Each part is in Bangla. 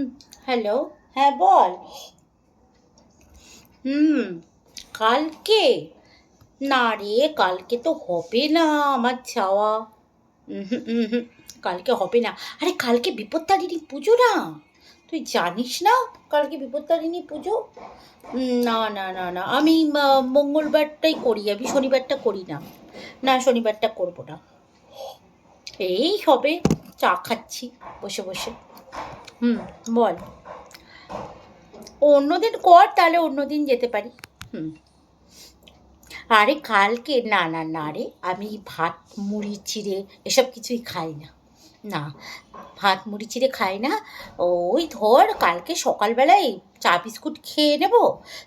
হুম হ্যালো হ্যাঁ বল। হুম, কালকে? না রে, কালকে তো হবে না আমার যাওয়া। কালকে হবে না। আরে, কালকে বিপত্তারিণী পুজো না? তুই জানিস না কালকে বিপত্তারিণী পুজো? না না না না, আমি মঙ্গলবারটাই করি, আমি শনিবারটা করি না। না, শনিবারটা করব না। এই হবে, চা খাচ্ছি, বসে বসে। হুম, বল। অন্যদিন কর, তাহলে অন্যদিন যেতে পারি। হুম। আরে কালকে, না না না রে, আমি ভাত, মুড়ি, চিড়ে এসব কিছুই খাই না। না, ভাত, মুড়ি, চিড়ে খাই না। ওই ধর, কালকে সকালবেলায় চা বিস্কুট খেয়ে নেব।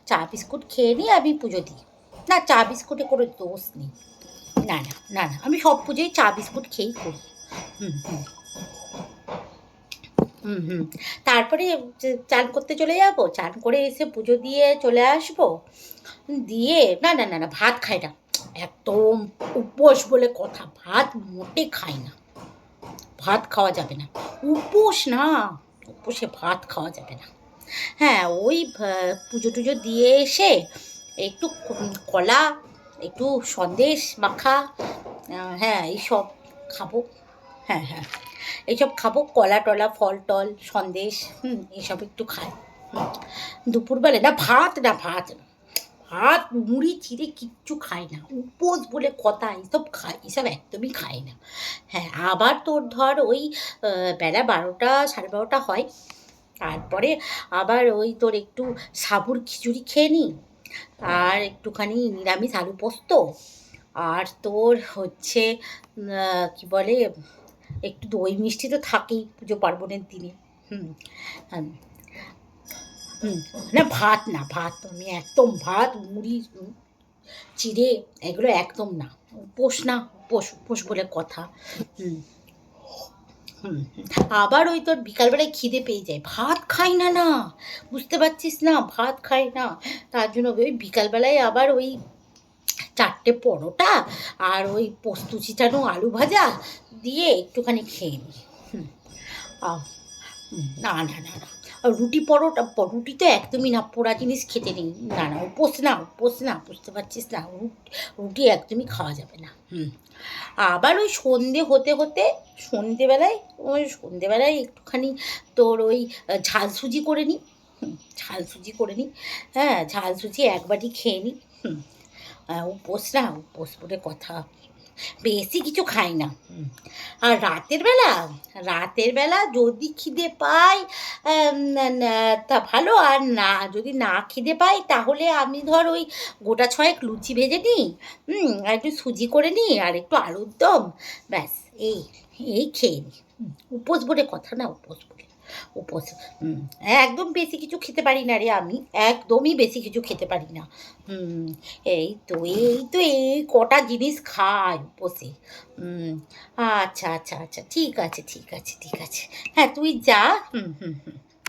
চা বিস্কুট খেয়ে নিয়ে আমি পুজো দিই। না, চা বিস্কুটে কোনো দোষ নেই। না না না না, আমি সব পুজোই চা বিস্কুট খেয়েই করি। হুম হুম। হুম হুম। তারপরে চান করতে চলে যাব, চান করে এসে পুজো দিয়ে চলে আসব। দিয়ে, না না না না, ভাত খাই না। একদম উপোস বলে কথা, ভাত মোটে খাই না। ভাত খাওয়া যাবে না। উপোস না, উপোসে ভাত খাওয়া যাবে না। হ্যাঁ ওই পুজো টুজো দিয়ে এসে একটু কলা, একটু সন্দেশ, মাখা হ্যাঁ এইসব খাব। হ্যাঁ হ্যাঁ। এইসব খাব, কলা টলা, ফল টল, সন্দেশ, হুম, এইসব একটু খাই। দুপুরবেলা না, ভাত না, ভাত ভাত, মুড়ি চিড়ে কিচ্ছু খাই না। উপোস বলে কথা, এইসব খাই এসব একদমই খাই না। হ্যাঁ আবার তোর ধর ওই বেলা বারোটা, সাড়ে বারোটা হয়। তারপরে আবার ওই তোর একটু সাবুর খিচুড়ি খেয়ে নিই। আর একটুখানি নিরামিষ আলু পোস্ত। আর তোর হচ্ছে কি বলে একটু দই মিষ্টি তো থাকেই পুজো পার্বণের দিনে। হুম হুম, না ভাত না, ভাত আমি একদম ভাত, মুড়ি চিড়ে এগুলো একদম না। উপোস না, উপোস উপোস বলে কথা। হুম। আবার ওই তোর বিকালবেলায় খিদে পেয়ে যায়। ভাত খাই না না। বুঝতে পারছিস না, ভাত খাই না। তার জন্য ওই বিকালবেলায় আবার ওই চারটে পরোটা আর ওই পোস্ত চিটানো আলু ভাজা দিয়ে একটুখানি খেয়ে নিই না না না না। রুটি পরোটা রুটি তো একদমই না, পোড়া জিনিস খেতে নেই। না না, উপোস না উপোস না, বুঝতে পারছিস না, রুট- একদমই খাওয়া যাবে না। হুম। আবার ওই সন্ধে হতে হতে, সন্ধেবেলায়, ওই সন্ধেবেলায় একটুখানি তোর ওই ঝাল সুজি করে নিই ঝাল সুজি করে নিই হ্যাঁ ঝাল সুজি এক বাটি খেয়ে নিই হুম। উপোস না উপোস বলে কথা। বেশি কিছু খাই না। আর রাতের বেলা রাতের বেলা যদি খিদে পাই তা ভালো। আর না যদি না খিদে পাই তাহলে আমি ধর ওই গোটা ছয়েক লুচি ভেজে নিই আর একটু সুজি করে নিই আর একটু আলুর দম। ব্যাস এই এই খেয়ে নিই উপোস বলে কথা না উপোস বলে। উপোস একদম বেশি কিছু খেতে পারি না রে আমি, একদমই বেশি কিছু খেতে পারি না। হুম, এই তো এই তো, এই কটা জিনিস খাই উপোসে আচ্ছা আচ্ছা আচ্ছা ঠিক আছে ঠিক আছে ঠিক আছে হ্যাঁ তুই যা, হুম হুম হুম